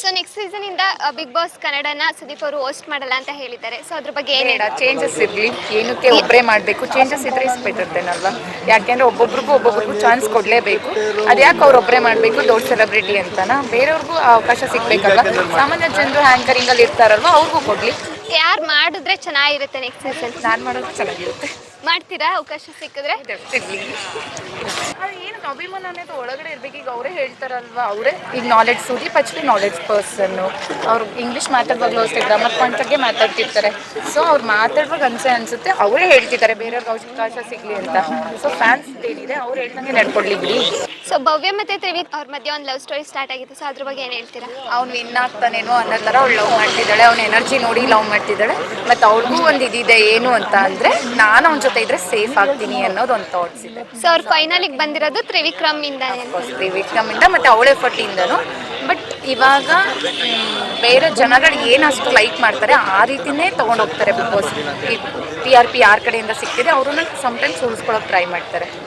So next season ಇಂದ big boss ಕನ್ನಡನ ಸುದೀಪ್ ಅವರು ಹೋಸ್ಟ್ ಮಾಡಲ್ಲ ಅಂತ ಹೇಳಿದ್ದಾರೆ. ಸೊ ಅದ್ರ ಬಗ್ಗೆ ಏನು ಬೇಡ ಚೇಂಜಸ್ ಇರಲಿ. ಏನಕ್ಕೆ ಒಬ್ಬರೇ ಮಾಡಬೇಕು? ಚೇಂಜಸ್ ಇದ್ರೆ ಬೆಟರ್ ದೆನ್ ಅಲ್ವಾ ಯಾಕೆಂದ್ರೆ ಒಬ್ಬೊಬ್ರಿಗೂ ಒಬ್ಬೊಬ್ರಿಗೂ ಚಾನ್ಸ್ ಕೊಡಲೇಬೇಕು. ಅದ್ಯಾಕೆ ಅವ್ರು ಒಬ್ಬರೇ ಮಾಡಬೇಕು? ದೊಡ್ಡ ಸೆಲೆಬ್ರಿಟಿ ಅಂತನಾ? ಬೇರೆಯವ್ರಿಗೂ ಅವಕಾಶ ಸಿಗ್ಬೇಕಲ್ವಾ? ಸಾಮಾನ್ಯ ಜನರು ಹ್ಯಾಂಕರಿಂಗಲ್ಲಿ ಇರ್ತಾರಲ್ವಾ? ಅವ್ರಿಗೂ ಕೊಡಲಿ. ಯಾರು ಮಾಡಿದ್ರೆ ಚೆನ್ನಾಗಿರುತ್ತೆ ನೆಕ್ಸ್ಟ್ ಸೀಸನ್ ನಾನು ಮಾಡೋದು ಚೆನ್ನಾಗಿರುತ್ತೆ. ಮಾಡ್ತೀರಾ ಅವಕಾಶ ಸಿಕ್ಕಿದ್ರೆ? ಏನು ಅಭಿಮಾನ ಅನ್ನೋದು ಒಳಗಡೆ ಇರ್ಬೇಕು. ಈಗ ಅವರೇ ಹೇಳ್ತಾರಲ್ವಾ ಅವರೇ ಈಗ knowledge Sudeep actually knowledge person ಅವ್ರು ಇಂಗ್ಲೀಷ್ ಮಾತಾಡುವಾಗಲೂ ಅಷ್ಟೇ ಗ್ರಾಮರ್ ಪಾಯಿಂಟಾಗೆ ಮಾತಾಡ್ತಿರ್ತಾರೆ. ಸೊ ಅವ್ರು ಮಾತಾಡುವಾಗ ಅನ್ಸೆ ಅನ್ಸುತ್ತೆ ಅವರೇ ಹೇಳ್ತಿದ್ದಾರೆ ಬೇರೆಯವ್ರಿಗೆ ಅವಕಾಶ ಸಿಗಲಿ ಅಂತ. ಸೊ ಫ್ಯಾನ್ಸ್ ಏನಿದೆ ಅವ್ರು ಹೇಳ್ದಂಗೆ ನಡ್ಕೊಡ್ಲಿ ಬಿಡಿ. ಸೊ ಭವ್ಯ ಮತ್ತೆ ತ್ರಿವಿತ್ ಅವ್ರ ಮಧ್ಯೆ ಒಂದು ಲವ್ ಸ್ಟೋರಿ ಸ್ಟಾರ್ಟ್ ಆಗಿತ್ತು. ಸೊ ಅದ್ರ ಬಗ್ಗೆ ಏನು ಹೇಳ್ತೀರಾ? ಅವ್ನು ವಿನ್ ಆಗ್ತಾನೇನೋ ಅನ್ನೋ ಥರ ಅವಳು ಲವ್ ಮಾಡ್ತಿದ್ದಾಳೆ. ಅವ್ನ ಎನರ್ಜಿ ನೋಡಿ ಲವ್ ಮಾಡ್ತಿದ್ದಾಳೆ. ಮತ್ತು ಅವ್ಳಿಗೂ ಒಂದು ಇದಿದೆ ಏನು ಅಂತ ಅಂದರೆ ನಾನು ಅವ್ನ ಜೊತೆ ಇದ್ರೆ ಸೇಫ್ ಆಗ್ತೀನಿ ಅನ್ನೋದು ಒಂದು ಥಾಟ್ಸ್ ಇದೆ. ಸೊ ಅವ್ರು ಫೈನಲಿಗೆ ಬಂದಿರೋದು ತ್ರಿವಿಕ್ರಮ್ ಇಂದ ತ್ರಿವಿಕ್ರಮ್ ಇಂದ ಮತ್ತೆ ಅವಳ ಎಫರ್ಟಿಂದನು ಬಟ್ ಇವಾಗ ಬೇರೆ ಜನಗಳು ಏನು ಅಷ್ಟು ಲೈಕ್ ಮಾಡ್ತಾರೆ ಆ ರೀತಿನೇ ತಗೊಂಡೋಗ್ತಾರೆ big boss. T R P ಯಾರ ಕಡೆಯಿಂದ ಸಿಕ್ತಿದೆ ಅವ್ರನ್ನ ಸಮ್ಟೈಮ್ಸ್ ಉಳಿಸ್ಕೊಳಕ್ಕೆ ಟ್ರೈ ಮಾಡ್ತಾರೆ.